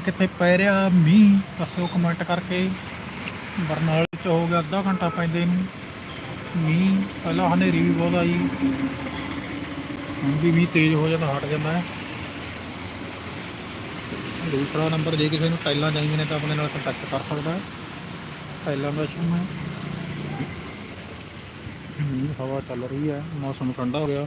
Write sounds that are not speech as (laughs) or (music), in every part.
ਕਿੱਥੇ ਪੈ ਰਿਹਾ ਮੀਂਹ ਦੱਸਿਓ ਕਮੈਂਟ ਕਰਕੇ ਬਰਨਾਲੇ ਚ ਹੋ ਗਿਆ ਅੱਧਾ ਘੰਟਾ ਪੈਂਦੇ ਨੂੰ। ਮੀਂਹ, ਪਹਿਲਾਂ ਹਨੇਰੀ ਵੀ ਬਹੁਤ ਆਈ। ਹੁਣ ਵੀ ਮੀਂਹ ਤੇਜ਼ ਹੋ ਜਾਂਦਾ, ਹਟ ਜਾਂਦਾ ਹੈ। ਦੂਸਰਾ ਨੰਬਰ ਜੇ ਕਿਸੇ ਨੂੰ ਟਾਈਲਾਂ ਚਾਹੀਦੀਆਂ ਨੇ ਤਾਂ ਆਪਣੇ ਨਾਲ ਕੰਟੈਕਟ ਕਰ ਸਕਦਾ ਹੈ। ਟਾਈਲਾਂ ਦਾ ਸ਼ਮ ਹੈ। ਮੀਂਹ ਹਵਾ ਚੱਲ ਰਹੀ ਹੈ, ਮੌਸਮ ਠੰਡਾ ਹੋ ਗਿਆ।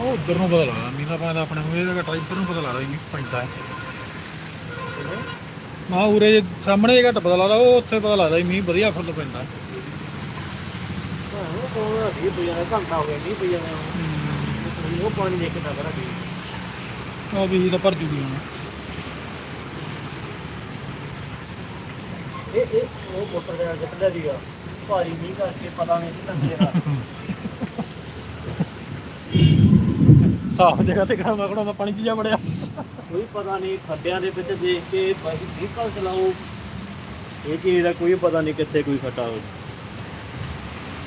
ਉਹ ਉਧਰ ਨੂੰ ਪਤਾ ਲੱਗਦਾ ਮੀਨਾ ਪਾਉਂਦਾ ਆਪਣੇ ਨੂੰ ਇਹਦਾ ਇੱਧਰ ਨੂੰ ਪਤਾ ਲੱਗਦਾ ਮੀਂਹ ਪੈਂਦਾ ਹੈ। ਮਾ ਉਰੇ ਜੇ ਸਾਹਮਣੇ ਜੇ ਘੱਟ ਪਤਾ ਲੱਗਦਾ ਉਹ ਉੱਥੇ ਪਤਾ ਲੱਗਦਾ ਵੀ ਮੀਂਹ ਵਧੀਆ ਫੁੱਲ ਪੈਂਦਾ। ਉਹ ਵੀ ਘੰਟਾ ਹੋ ਗਿਆ ਉਹ ਪਾਣੀ ਦੇਖਦਾ ਕਰਾ ਵੀ ਉਹ ਵੀ ਤਾਂ ਭਰ ਜੂਗੀ ਹੁਣ। ਇਹ ਇਹ ਉਹ ਮੋਟਰ ਦਾ ਗੱਟਦਾ ਸੀਗਾ ਭਾਰੀ ਮੀਂਹ ਕਰਕੇ ਪਤਾ ਨਹੀਂ ਧੰਦੇ ਦਾ (laughs) ਸਾਫ਼ ਜਗ੍ਹਾ ਤੇ ਖੜਾ ਖੜਾ ਪਾਣੀ 'ਚ ਜਾ ਵੜਿਆ। ਕੋਈ ਪਤਾ ਨਹੀਂ ਖੱਡਿਆਂ ਦੇ ਵਿੱਚ ਦੇਖ ਕੇ ਬਾਈਕ ਵਹੀਕਲ ਚਲਾਓ। ਇਹ ਚੀਜ਼ ਦਾ ਕੋਈ ਪਤਾ ਨਹੀਂ ਕਿੱਥੇ ਕੋਈ ਖੱਟਾ ਹੋ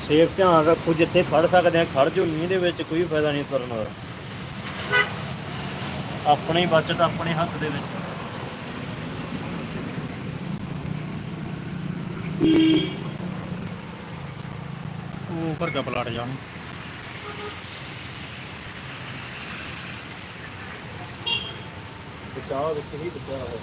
ਸੇਫ ਧਿਆਨ ਰੱਖੋ ਜਿੱਥੇ ਖੜ ਸਕਦੇ ਆ ਖੜ ਜੋ ਮੀਂਹ ਦੇ ਵਿੱਚ ਕੋਈ ਫਾਇਦਾ ਨਹੀਂ ਤੁਰਨ ਦਾ ਆਪਣੀ ਬਚਤ ਆਪਣੇ ਹੱਥ ਦੇ ਵਿੱਚ। ਉਹ ਭਰ ਗਿਆ ਪਲਾਟ ਜਾਣ। ਬਚਾਅ ਵਿੱਚ ਹੀ ਬਚਾਅ ਹੈ